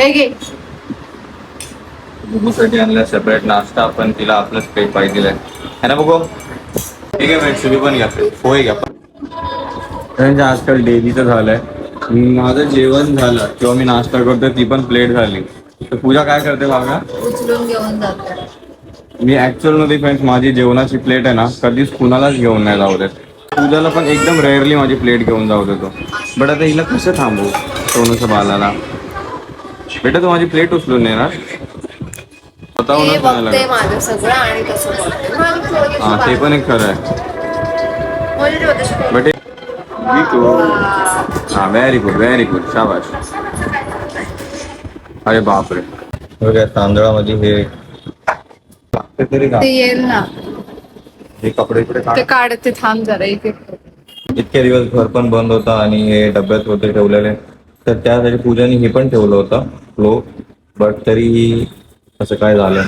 हे घे. बुबूसाठी आणलं सेपरेट नाश्ता आपण तिला आपलंच काही पाहिजे दिलंय है ना बघू? ठीक आहे फ्रेंड्स तुम्ही पण घ्या. होय घ्या. फ्रेंड्स आजकाल डेलीचं झालंय. माझं जेवण झालं. किंवा मी नाश्ता करतोय ती पण प्लेट झाली. तर पूजा काय करते बघा उचलून घेऊन जातात मी ऍक्च्युअलमध्ये फ्रेंड्स माझी जेवणाची प्लेट आहे ना कधीच कुणालाच घेऊन नाही जाऊ देत. पूजाला पण एकदम रेअरली माझी प्लेट घेऊन जाऊ देतो. बट आता हिला कसं थांबू सोनूच्या बालाला बेटा तू माझी प्लेट उचलून येणार स्वतःहूनच नाही बघते लागत माझं सगळं आणि हा ते. पण एक खरं आहे. बाळ. बट हा व्हेरी गुड व्हेरी गुड शाबाश अरे बापरे. बघा तांदळामध्ये हे लागते तरी का ते येईल ना. हे कपडे इकडे काढ. ते काढते थांब जरा एक एक इतके दिवस घर पण बंद होता आणि हे डब्यात होते ठेवलेले. तर त्यासाठी पूजाने हे पण ठेवलं होतं. फ्लो बट तरी असं काय झालं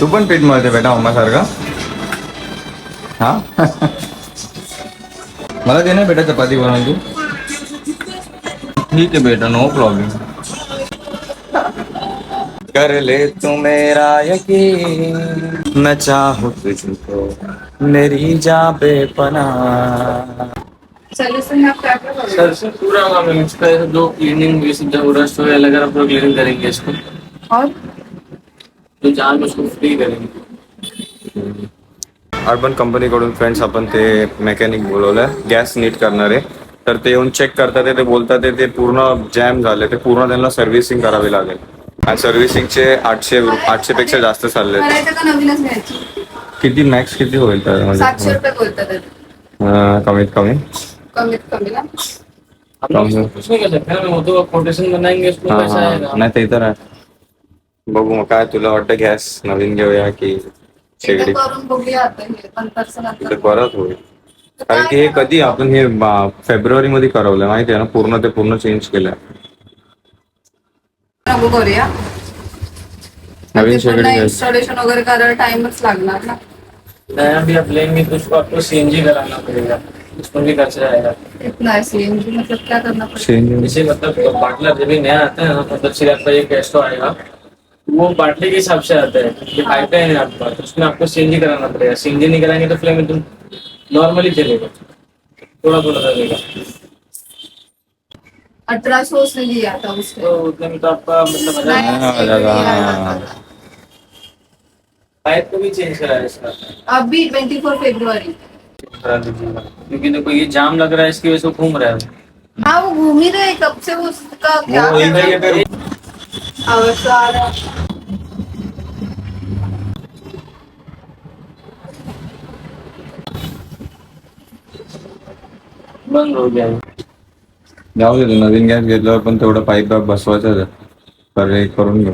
तू पण पीठ मळते बेटा सारखा हा? मला दे ना बेटा चपाती बनवून तू? ठीक आहे बेटा नो प्रॉब्लेम कर ले तू मेरा यकीन। मैं चाहूँ तुझको, मेरी जा बेपना सॉल्यूशन आप क्या करोगे? सर से पूरा काम है इसका जो क्लीनिंग जब रस्ट वगैरह लगा पूरा क्लीनिंग करेंगे इसको। और? तो जान उसको फ्री करेंगे। अर्बन कंपनीकडून फ्रेंड्स आपण ते मेकॅनिक बोलवलंय. गॅस नीट करणारे तर ते येऊन चेक करतात ते बोलतात ते- ते पूर्ण जॅम झाले ते पूर्ण त्यांना सर्व्हिसिंग करावी लागेल. आणि सर्व्हिसिंगचे आठशे आठशे पेक्षा जास्त चालले किती मॅक्स किती होईल सातशे त्यामध्ये रुपये बोलतात ते. अं, कमीत कमी. कमी ना कुछ नहीं सकते ना तो कोटेशन बनाएँगे उसमें पैसा आएगा? नाही ते तर आहे बघू मग काय तुला वाटतं गॅस नवीन घेऊया की एकदा शेगडी। करून बघूया आता हे नंतरचं नंतर परत होईल कारण की हे कधी आपण हे फेब्रुवारी मध्ये करवलंय माहिती आहे ना पूर्ण ते पूर्ण चेंज केलंय नको करूया। नवीन शेगडी घ्यायची. इन्स्टॉलेशन वगैरे करायला टाइमच लागणार ना। नया भी आप लेंगे तो उसको आपको सीएनजी कराना पड़ेगा उसमें भी खर्चा आएगा। इतना सीएनजी मतलब क्या करना पड़ेगा? चेंज मतलब बाटला जब भी नया आता है मतलब सिर्फ़ आपका कैस्टो आएगा। वो बाटले के हिसाब से आता है ये पाइपलाइन है आपका तो उसमें आपको सीएनजी कराना पड़ेगा। सीएनजी नहीं कराएँगे तो फ्लेम एकदम नॉर्मली चलेगा। थोड़ा थोड़ा चलेगा अठारह सौ से लिया था उसने तो उतने तो आपका मतलब हाँ, हाँ। पाइप को भी चेंज कराया इसका। अभी ट्वेंटी फोर फेब्रुआरी करा दीजिएगा क्योंकि देखो ये जाम लग रहा है इसकी वजह से घूम रहा है। हाँ वो घूम ही रहे कब से वो उसका क्या वो है? तो आ रहा है। बंद हो गया है जाऊ दे नवीन गॅस घेतल्यावर पण तेवढं पाईप वाईप बसवायचं हे। करून घेऊ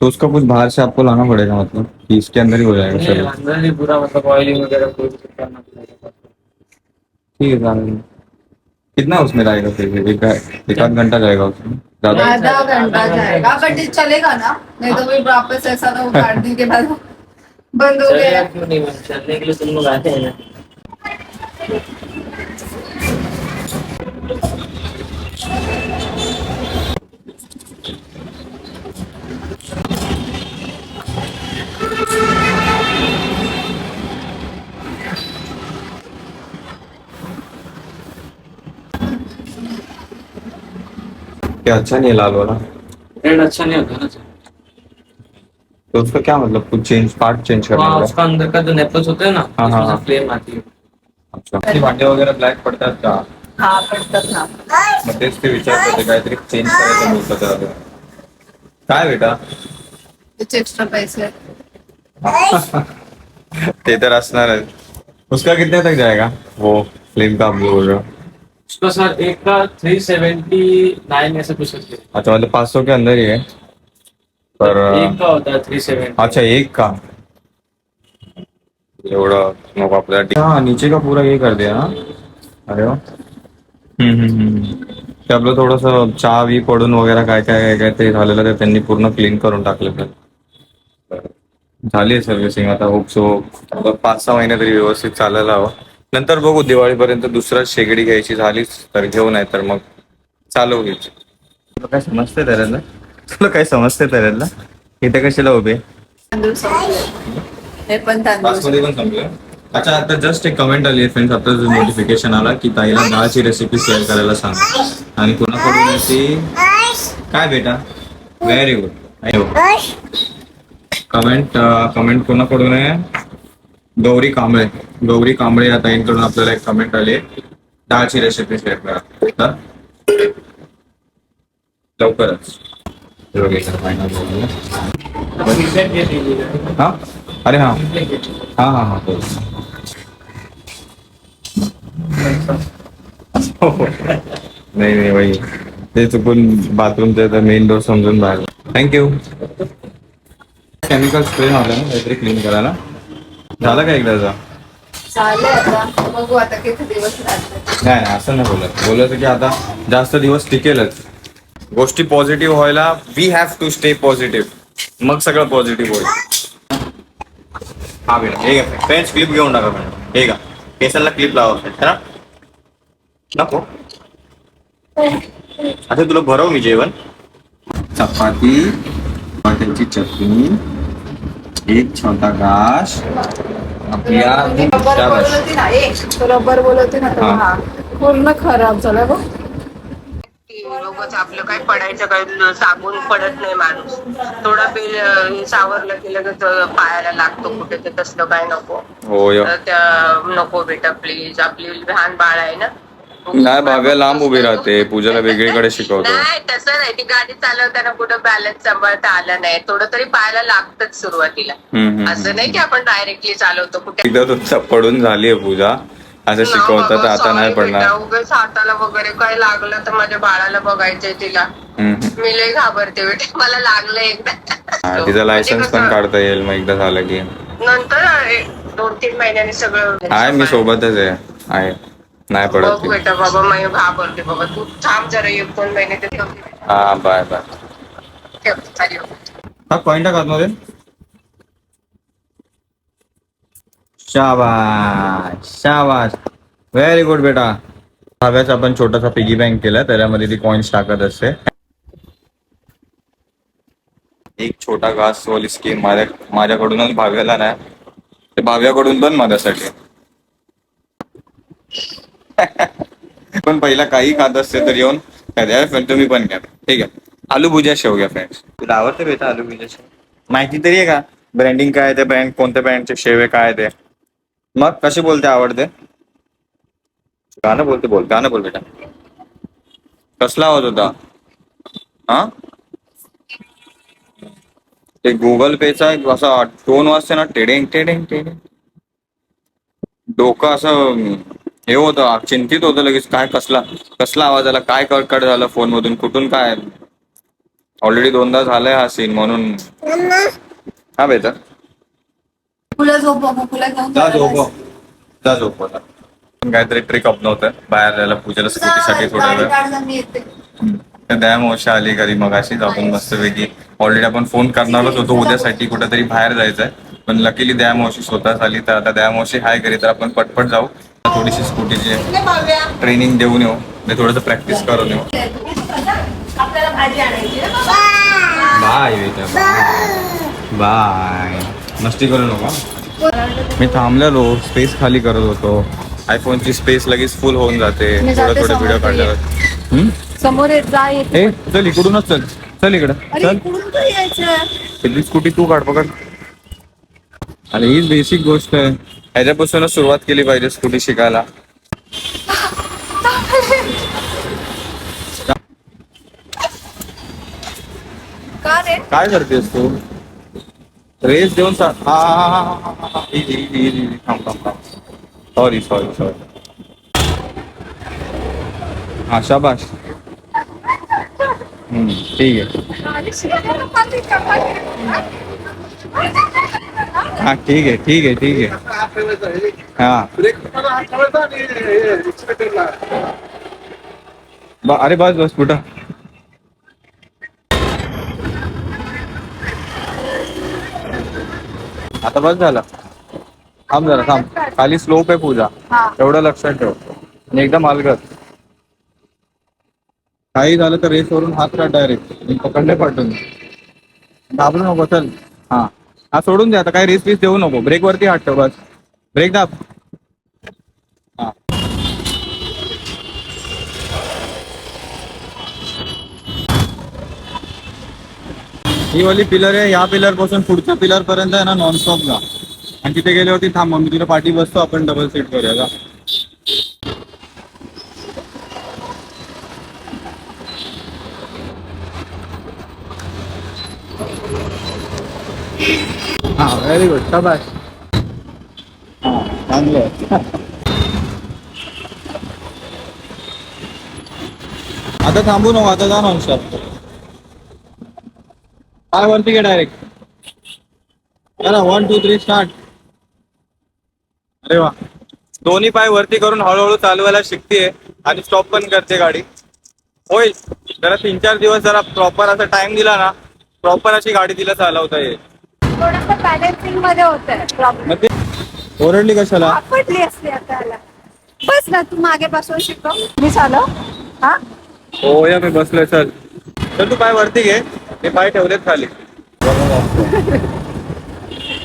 तो उसका कुछ बाहर से आपको लाना पड़ेगा मतलब कि इसके अंदर ही हो जाएगा नहीं, चलो अंदर ही पूरा मतलब ऑयलिंग वगैरह कोई भी करना पड़ेगा। ठीक है. कितना उसमें रहेगा फिर? एक एक आध घंटा जाएगा उसमें? ज़्यादा? आधा घंटा जाएगा बट ये चलेगा ना? नहीं तो फिर वापस ऐसा ना वो काट के बाद बंद हो गया। क्यों नहीं? चलने के लिए तुम लोग आते हैं ना। क्या अच्छा नहीं है लाल वाला? रेड अच्छा नहीं होता ना तो उसका क्या मतलब कुछ चेंज पार्ट चेंज करना हाँ होगा उसका अंदर का जो नेपल्स होता है ना हाँ, उसमें हाँ। से फ्लेम आती है। अच्छा। भांडे वगैरे ब्लॅक पडतात का हाँ पडतात ना मग तेच ते विचारत होते काहीतरी चेंज करायचं बोलतात त्याला. काय बेटा? कुछ एक्स्ट्रा पैसे। ते तर असणार उसका कितने तक जाएगा? वो फ्लेम का बोल रहे हो। उसका सर एक का थ्री सेवेंटी नाइन ऐसा कुछ होता है अच्छा मतलब पाँच सौ के अंदर ही है पर एक का होता है थ्री सेवेंटी अच्छा एक का? एवढं नको आपल्याला. हा नीचे का पूरा ये कर दिया ना? अरे वा. हम्म, हम्म, हम्म. ते आपलं थोडस चहा वी पडून वगैरे काय काय काय काय ते झालेलं ते त्यांनी पूर्ण क्लीन करून टाकलं तर झाली आहे सर्व्हिसिंग आता होप सो पाच सहा महिने तरी व्यवस्थित चालायला हवं. नंतर बघू दिवाळीपर्यंत दुसरा शेगडी घ्यायची झालीच तर घेऊ नाही तर मग चालू घ्यायची. तुला काय समजते त्याला तुला काय समजते त्याला इथे कशाला उभे? तांदूळ संपले. हे पण तांदूळमध्ये पण संपलं. अच्छा आता जस्ट एक कमेंट आली आहे फ्रेंड्स आता नोटिफिकेशन आला की ताईला डाळची रेसिपी शेअर करायला सांग. आणि कोणाकडून आहे ती? काय बेटा? व्हेरी गुड कमेंट कमेंट कोणाकडून आहे? गौरी कांबळे. गौरी कांबळे या ताईंकडून आपल्याला एक कमेंट आली आहे. डाळची रेसिपी शेअर करा. लवकरच. हा? अरे हा. हा हा हा. हो, हो. नाही नाही बाई. ते चुकून बाथरूमचा मेन डोर समजून बाहेर. थँक्यू केमिकल स्प्रे झालं ना काहीतरी क्लीन करायला. झालं का एकदाचा चाललंय आता. बघू आता किती दिवस राहतात. नाही नाही, असं नाही बोलत. बोलत की आता जास्त दिवस टिकेलच. गोष्टी पॉझिटिव्ह व्हायला we have to stay positive मग सगळं पॉझिटिव्ह होईल. हा बेटा हे घ्या फ्रेंच क्लिप घेऊन टाका मॅडम. हे का केसाला क्लिप लावा है ना? नको. आता तुला भरव मी जेवण. चपाती बटाट्याची चटणी एक छोटा घास आपल्या रबर. बोलवते ना ए तो रबर बोलवते ना तो हा. पूर्ण खराब झाला बघ. लोकच आपलं काय पडायचं काय न- सांगून पडत नाही माणूस. थोडा बिल अं, सावरलं की लगेच अं, पायाला लागतो कुठे ते तसलं काय नको. हो तर त्या नको बेटा प्लीज आपली लहान बाळ आहे ना नाही भाव्या लांब उभी राहते. पूजाला वेगळीकडे शिकवतो. नाही तसं नाही. ती गाडी चालवताना कुठं बॅलन्स सांभाळता आलं नाही. थोडं तरी पायाला लागतच सुरुवातीला. असं नाही की आपण डायरेक्टली चालवतो कुठे. एकदा तुमचा पडून झालीये पूजा. असं शिकवतात आता नाही पडणार. उगाच हाताला वगैरे काय लागलं तर माझ्या बाळाला बघायचंय तिला. मी लय घाबरते बेटा. मला लागलं एकदा. हा, तिचं म्हणजे लायसन्स पण कसं, काढता येईल मग एकदा झालं की. नंतर दोन तीन महिन्यांनी सगळं आहे मी सोबतच आहे. आहे. नाही पडत बघ ती. बेटा बाबा मी घाबरते बाबा. तू थांब जरा एक दोन महिने ते ठेवते हा बाय बाय. ठेवते चालेल. हा कॉईन टाक आतमध्ये. शाबाश शाबाश व्हेरी गुड बेटा. हव्याचा आपण छोटासा पिगी बँक केला त्याच्यामध्ये ती कॉइन्स टाकत असते. एक छोटा घास वाली स्कीम माझ्या माझ्याकडूनच भाव्याला नाही ते भाव्याकडून पण माझ्यासाठी. पण पहिला काही खात असते तर येऊन द्या पण तुम्ही पण घ्या. ठीक आहे. आलू भुजिया शेव घ्या फ्रेंड्स तुला आवडते बेटा आलू भुजिया शेव. माहिती तरी आहे का? ब्रँडिंग काय आहे ते? ब्रँड कोणत्या ब्रँडचे शेव आहे काय ते? मग कशी बोलते आवडते? गाणं बोलते बोल. गाणं बोल बेटा. कसला आवाज होता? हा? ते गुगल पेचा एक असा टोन वाजते ना टेडेंग टेडेंग टेडेंग. डोकं असं हे होतं चिंतित होतं लगेच काय कसला कसला आवाज आला काय कट झालं फोन मधून कुठून काय? ऑलरेडी दोनदा झालंय हा सीन म्हणून. हा बेटा. जा. काहीतरी ट्रिक अपनवतं बाहेर जायला पूजेला स्कूटीसाठी थोडा वेळ. काढ मी येते. तर दया मोशा आली घरी मग अशीच आपण मस्तपैकी. ऑलरेडी आपण फोन करणारच होतो उद्यासाठी कुठेतरी बाहेर जायचंय. पण लकीली दया मावशी स्वतःच आली तर आता दया मावशी हाय घरी तर आपण पटपट जाऊ. थोडीशी स्कूटीची ट्रेनिंग देऊन येऊ. म्हणजे थोडंसं प्रॅक्टिस करून येऊ. आपल्याला भाजी आणायची आहे. बाबा. Bye bye. मस्ती करू नका. मी थांबलेलो. स्पेस खाली करत होतो. आयफोनची स्पेस लगेच फुल होऊन जाते. मी थोडे जाते थोडे व्हिडिओ हम्म? समोर ए चल इकडूनच चल. चल इकडं. अरे चल. पहिली स्कूटी तू काढ पकड आणि हीच बेसिक गोष्ट आहे. ह्याच्यापासूनच सुरुवात केली पाहिजे स्कूटी शिकायला. काय करतेस तू? रेस देऊन सॉरी सॉरी सॉरी हा शाबाश हम्म, ठीक आहे. हा ठीक आहे ठीक आहे ठीक आहे हा। ब- अरे बस बस कुठं आता बस झालं। थांब जरा थांब। खाली स्लोप आहे पूजा। एवढं लक्षात ठेव। आणि एकदम अलगत काही झालं तर रेस वरून हात काढ डायरेक्ट पकडले पाठवून घाबरू नको चल. हा. हा सोडून द्या आता काही रेस बीस देऊ नको. ब्रेक वरती हात ठेव बस. ब्रेक दाब. हा. ही वाली पिलर आहे या पिलरपासून पुढच्या पिलर पर्यंत आहे ना नॉनस्टॉप जा. आणि तिथे गेल्यावरती थांब मग मी तुला पाठी बसतो आपण डबल सीट करूया का व्हेरी गुड शाबाश चांगले. आता थांबू नको आता जा सर काय वरती घे डायरेक्ट चला वन टू थ्री स्टार्ट अरे वा. दोन्ही पाय वरती करून हळूहळू चालवायला शिकते आणि स्टॉप पण करते गाडी. होईल. जरा तीन चार दिवस जरा प्रॉपर असा टाइम दिला ना प्रॉपर अशी गाडी तिला चालवता येईल. थोडस बॅलन्सिंगमध्ये होत प्रॉब्लेम मग ते ओरडली कशाला? आपटली असली आता याला. बस ना तू मागे पासून शिकव. मी चालव. हा? हो या मी बसलोय चल. चल तू पाय वरती घे. ते पाय ठेवलेत खाली.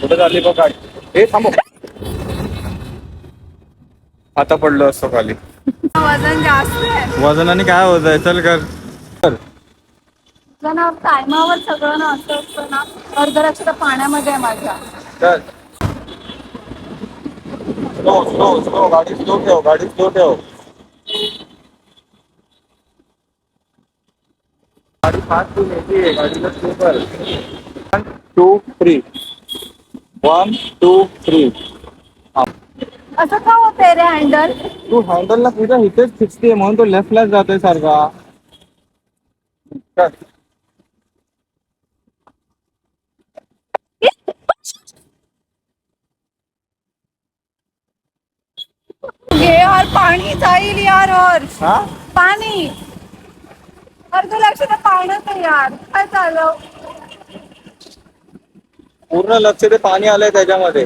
कुठे चालली बघ गाडी? हे थांबव आता पडलो असतो खाली. वजन जास्त आहे. वजनाने काय होत आहे चल कर कर. ना टायमावर सगळं ना असं असतं ना अर्ध लक्ष तर पाण्यामध्ये आहे माझ्या. चल. स्लो स्लो स्लो गाडी स्लो ठेव गाडी स्लो ठेव. गाडी फास्ट तू नेते गाडीला स्लो कर. One two three one two three असं का होतंय रे हँडल तू हँडलला तुझ्या इथेच फिक्सते म्हणून तो लेफ्टलाच जातोय सारखा. चल. घे यार पाणी जाईल यार. और हा? पाणी. अर्ध लक्ष तर पाण्यात यार. काय चालव पूर्ण लक्ष ते पाणी आलंय त्याच्यामध्ये.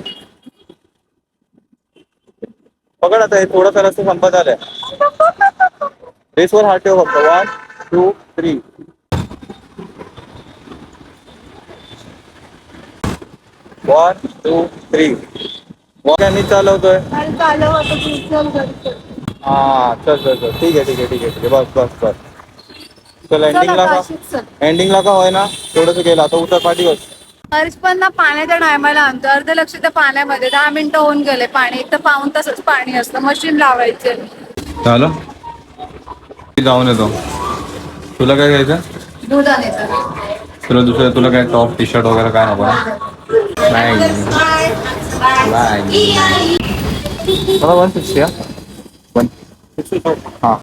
पकड आता हे थोडंसं रस्ते संपत आलंय. रेसवर हात ठेव फक्त. One two three one two three मी चालवतोय. चालव आता. हा चल चल चल. ठीक आहे ठीक आहे ठीक आहे ठीक आहे. बस बस बस. चल एंडिंगला का? चल. एंडिंगला का होय ना थोडस गेला. आता उतर पाठी बस. हर्ष पण ना पाण्याच्या टायमाला आणतो. अर्ध लक्ष तर पाण्यामध्ये. दहा मिनिटं होऊन गेले. पाणी एक तर पाऊन तसंच पाणी असतं. मशीन लावायचे. झालं? मी जाऊन येतो. तुला काय घ्यायचं? दूध आणायचं तुला दुसरं तुला काय टॉप टी शर्ट वगैरे काय नको ना? नाही मला वन सिक्स्टी हां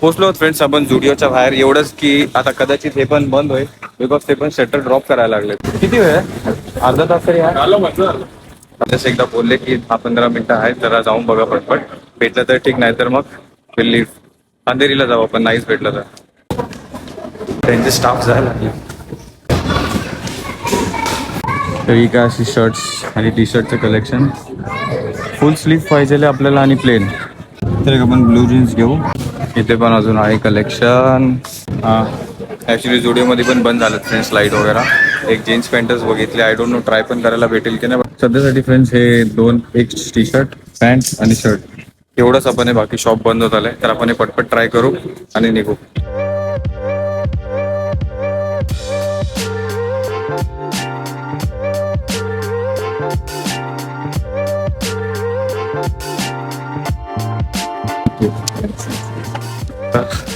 पोचलो फ्रेंड्स आपण जुडिओच्या बाहेर. एवढंच की आता कदाचित हे पण बंद होईल बिकॉज ते पण शटर ड्रॉप करायला लागले. किती वेळ? आहे? अर्धा तास तरी आहे. एकदा बोलले की दहा पंधरा मिनिटं आहेत जरा जाऊन बघा पटपट. भेटलं तर ठीक नाही तर मग दिल्ली अंधेरीला जाऊ आपण नाहीच भेटलं तर. त्यांचे स्टाफ जायला लागले. तर ही काय अशी शर्ट्स आणि टी शर्टचं कलेक्शन फुल स्लीव पाहिजे आपल्याला आणि प्लेन तर एक आपण ब्लू जीन्स घेऊ. इथे पण अजून आहे कलेक्शन हां. ॲक्च्युली जुडिओमध्ये पण बंद झालं फ्रेंड्स लाइट वगैरे. एक जीन्स पॅन्टच बघितले. आय डोंट नो ट्राय पण करायला भेटेल की नाही सध्यासाठी फ्रेंड्स हे दोन एक टी शर्ट पॅन्ट आणि शर्ट एवढंच आपण हे बाकी शॉप बंद होत आलं तर आपण हे पटपट ट्राय करू आणि निघू.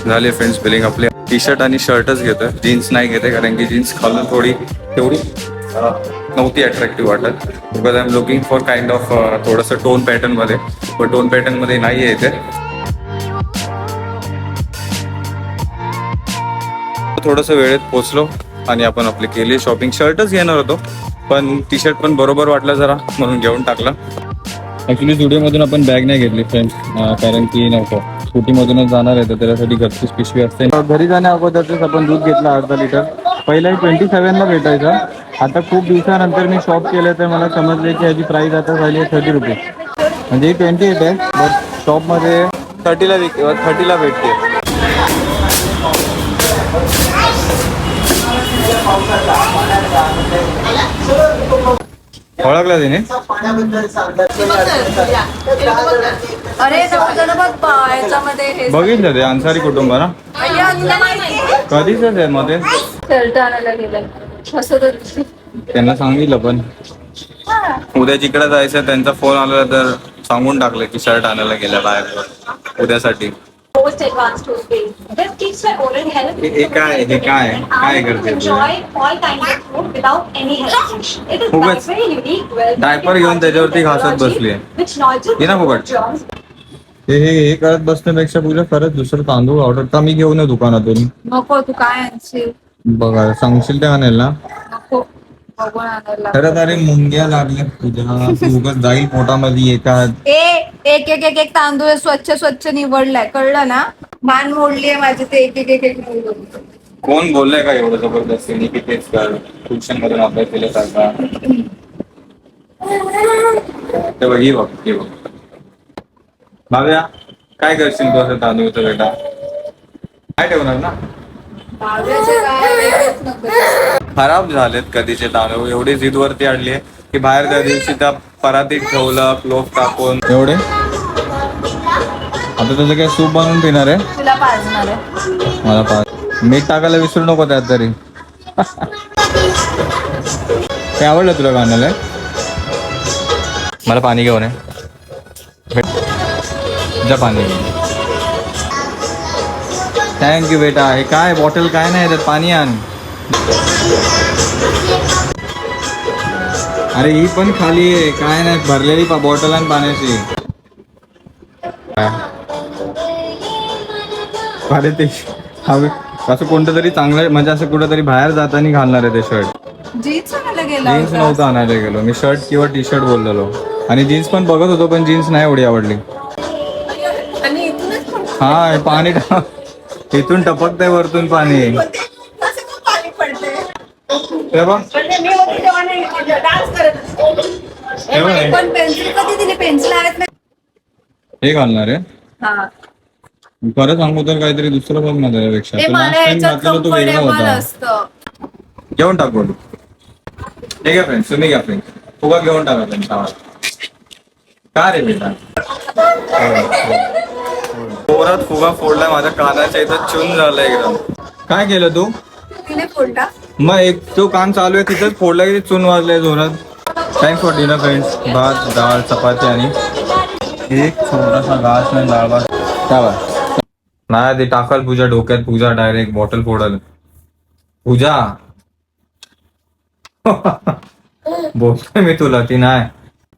झाले फ्रेंड्स बिलिंग आपले. टी शर्ट आणि शर्टच घेतोय. जीन्स नाही घेते कारण की जीन्स खालून थोडी तेवढी नव्हती अट्रॅक्टिव्ह वाटत. Because I am looking for kind of थोडंसं टोन पॅटर्नमध्ये. पण टोन पॅटर्नमध्ये नाही आहे इथे. थोडंसं वेळेत पोचलो आणि आपण आपली केली शॉपिंग शर्टच घेणार होतो पण टी शर्ट पण बरोबर वाटलं जरा म्हणून घेऊन टाकलं. ऍक्च्युली स्टुडिओमधून आपण बॅग नाही घेतली फ्रेंड्स कारण की नव्हतं स्कूटी मधूनच जाणार आहे तर त्याच्यासाठी घरचीच पिशवी असते. घरी जाण्या अगोदरच आपण दूध घेतलं अर्धा लिटर. पहिला ट्वेंटी सेव्हनला भेटायचा. आता खूप दिवसानंतर मी शॉप केलं तर मला समजले की याची प्राईस आता झाली आहे थर्टी रुपीज म्हणजे ही ट्वेंटी एट आहे बट शॉपमध्ये थर्टीला विक थर्टीला भेटते. ओळखला तिने? अरे हे बघितलं ते अन्सारी कुटुंब ना? कधीच आहे मध्ये? शर्ट आणायला गेलं कसं तर त्यांना सांगितलं पण. उद्या जिकडे जायचं त्यांचा फोन आला तर सांगून टाकलं की शर्ट आणायला गेल्या बाहेर. उद्यासाठी. Most advanced toothpaste. This keeps my oral health. हे हे काय हे काय काय करते enjoy all kinds of food without any hesitation. It is उगाच very unique. well diaper घेऊन त्याच्यावरती घासत बसलीये. Which not just ये ना फुकट. germs, हे हे हे करत बसण्यापेक्षा पूजा खरंच दुसरं तांदूळ ऑर्डर का मी घेऊन ये दुकानातून नको तू काय आणशील बघा सांगशील ते आणेल ना नको बघून आणायला खरं अरे मुंग्या लागल्या पूजा. तू उगाच जाईल पोटामध्ये ए एक एक एक एक तांदूळ स्वच्छ स्वच्छ निवडलाय. कळलं ना? मान मोडली आहे माझी ते एक एक एक एक. कोण बोललंय का एवढं जबरदस्तीने की तेच कर ट्युशन मधून अभ्यास केल्यासारखा ते बघ ही बघ ही बघ. भाव्या काय करशील तू असं तांदूळचं बेटा? काय ठेवणार ना? भाव्याचे काय? वेगळंच नको. खराब झालेत कधीचे तांदूळ एवढी जिद वरती आणली आहे की बाहेर त्या दिवशी त्या परातीत ठेवलं क्लोव टाकून एवढे? आता त्याचं काय सूप बनवून पिणार आहे? तुला पाजणार आहे. मला पाच मीठ टाकायला विसरू नको त्यात तरी. काय आवडलं तुला कांद्याला मला पाणी घेऊन ये. जा पाणी. थँक्यू बेटा. हे काय? बॉटल काय नाही त्यात पाणी आण. अरे ही पण खाली आहे. काय नाही भरलेली बॉटल आणि पाण्याची? अरे ते हवे असं कोणतं तरी चांगलं म्हणजे असं कुठं तरी बाहेर जाताना घालणार आहे ते शर्ट जीन्स. नव्हतं आणायला गेलो. मी शर्ट किंवा टी शर्ट बोललेलो. आणि जीन्स पण बघत होतो पण जीन्स नाही एवढी आवडली. हा हे पाणी इथून टपकतंय वरतून पाणी. पण पेन्सिल कधी दिली पेन्सिल आहेत ना हे घालणार आहे. हा. खरं सांगू तर काहीतरी दुसरं बघ ना त्याच्यापेक्षा. ते तो मला last time याच्यात घातलेला तो वेगळा कम्फर्टेबल होता. असतं. घेऊन टाक बोलू. हे घ्या फ्रेंड तुम्ही घ्या फ्रेंड फुगा घेऊन टाका त्यांच्या आवाज का रे बेटा? पोरात फुगा फोडलाय माझ्या कानाच्या इथं चून झालं एकदम. काय केलं तू? तिने फोडला. मग एक तो काम चालू आहे तिथंच फोडला की चून वाजलाय जोरात? थँक्स फॉर डिनर फ्रेंड्स भात डाळ चपाती आणि एक छोटासा घास नाही डाळ भात. काय नाही ते टाकल पूजा डोक्यात. पूजा डायरेक्ट बॉटल फोडल. पूजा. बोलतोय मी तुला ती नाही.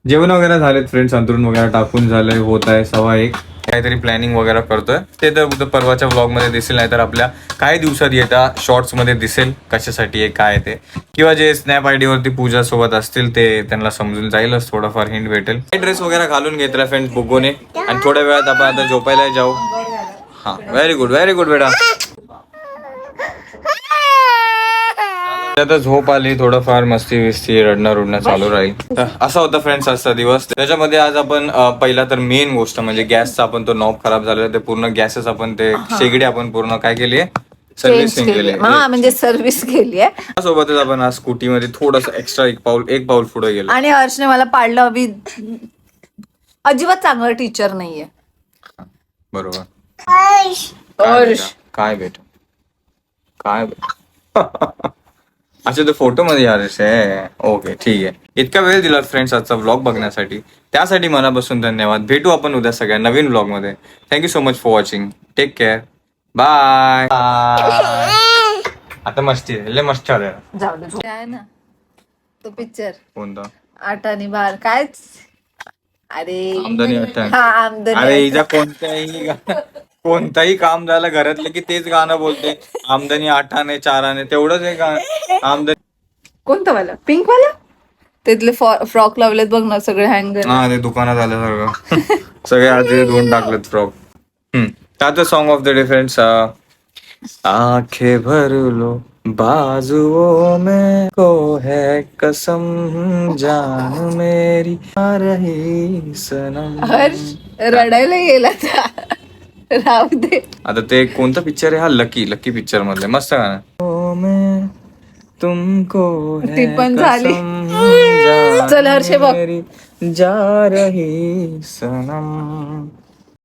जेवण वगैरे झालेत फ्रेंड्स अंतरून वगैरे टाकून झालंय होत आहे सव्वा एक. काहीतरी प्लॅनिंग वगैरे करतोय. ते तर उद्या परवाच्या ब्लॉगमध्ये दिसेल नाही तर आपल्या काही दिवसात येता शॉर्ट्समध्ये दिसेल कशासाठी आहे काय ते. किंवा जे स्नॅप आय वरती पूजा सोबत असतील ते त्यांना समजून जाईलच थोडाफार हिंट भेटेल. ड्रेस वगैरे घालून घेतला फ्रेंड्स बुगोने आणि थोड्या वेळात आपण आता झोपायला जाऊ. हा व्हेरी गुड व्हेरी गुड बेटा. आता झोप आली थोडंफार मस्ती विस्ती रडणं रुडणं चालू राहील. तर असा होता फ्रेंड्स आजचा दिवस. त्याच्यामध्ये आज आपण पहिला तर मेन गोष्ट म्हणजे गॅसचा आपण तो नॉब खराब झालेला ते पूर्ण गॅसेस आपण ते शेगडी आपण पूर्ण काय केली सर्व्हिसिंग केली. म्हणजे सर्व्हिस केली आहे. सोबतच आपण आज स्कूटी मध्ये थोडस एक्स्ट्रा एक पाऊल एक पाऊल पुढे गेलो. आणि हर्षने मला पाडलं अभि अजिबात चांगलं टीचर नाहीये. बरोबर. काय बेटा? काय बेटा? काय बेटा? अच्छा तो फोटो मध्ये आलेस आहे. ओके ठीक आहे. इतका वेळ दिला फ्रेंड्स आजचा व्लॉग बघण्यासाठी. त्यासाठी मनापासून धन्यवाद. भेटू आपण उद्या सगळ्या नवीन व्लॉगमध्ये thank you so much for watching take care bye आता मस्ती आहे. लय मस्त आहे. ना? तो पिक्चर कोणता? आठ आणि बार. काय अरे. आमदनी. हा अरे आमदनी हिचा कोणत्याही कोणताही काम झालं घरातलं की तेच गाणं बोलते. आमदनी आठाने चाराने तेवढंच का आमदनी कोणतं वाला पिंक वाला तिथले फ्रॉक लावलेत बघ ना सगळे हँगर. हा ते दुकानात आलं सगळं सगळे आज धुवून टाकलेत फ्रॉक. आता song of the day friends आंखें भर लो बाजुओं में को है कसम जान मेरी आ रही सनम। हर्ष रडायला गेला त्या राहू दे. आता ते कोणता पिक्चर आहे? हा लकी लकी पिक्चर मधले. मस्त गाणं ओ मैं तुमको है ती पण झाली. कसम जान चल हर्षे बघ. मेरी जा रही सनम.